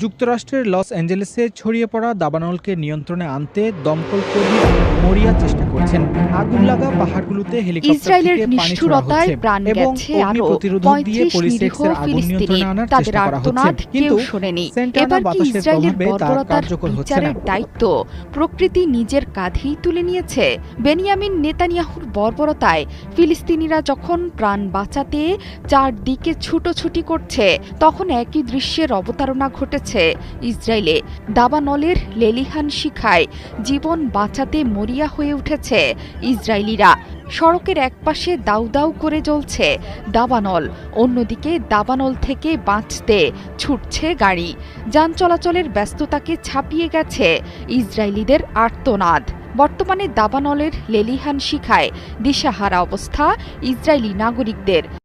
যুক্তরাষ্ট্রের লস অ্যাঞ্জেলেসে ছড়িয়ে পড়া দাবানলকে নিয়ন্ত্রণে আনতে দমকল কর্মীরা মরিয়া চেষ্টা করছেন। আগুন লাগা পাহাড়গুলোতে ইসরায়েলের নিষ্ঠুরতায় প্রাণ গেছে আরও পঁয়ত্রিশ নিরীহ ফিলিস্তিনি। তাদের আর্তনাদ কেউ শোনেনি। এবার কি ইসরায়েলের বর্বরতার বিচারের দায়িত্ব? প্রকৃতি নিজের কাঁধেই তুলে নিয়েছে। বেনিয়ামিন নেতানিয়াহুর বর্বরতায় ফিলিস্তিনিরা যখন প্রাণ বাঁচাতে চারদিকে ছুটোছুটি করছে তখন একই দৃশ্যের অবতারণা ঘটেছে। ইসরায়েলে দাবানলের লেলিহান শিখায় জীবন বাঁচাতে মরিয়া হয়ে উঠেছে ইসরায়েলিরা। সড়কের একপাশে দাউ দাউ করে জ্বলছে দাবানল। অন্যদিকে দাবানল থেকে বাঁচতে ছুটছে গাড়ি। যান চলাচলের ব্যস্ততাকে ছাপিয়ে গেছে ইসরায়েলিদের আর্তনাদ। বর্তমানে দাবানলের লেলিহান শিখায় দিশাহারা অবস্থা ইসরায়েলি নাগরিকদের।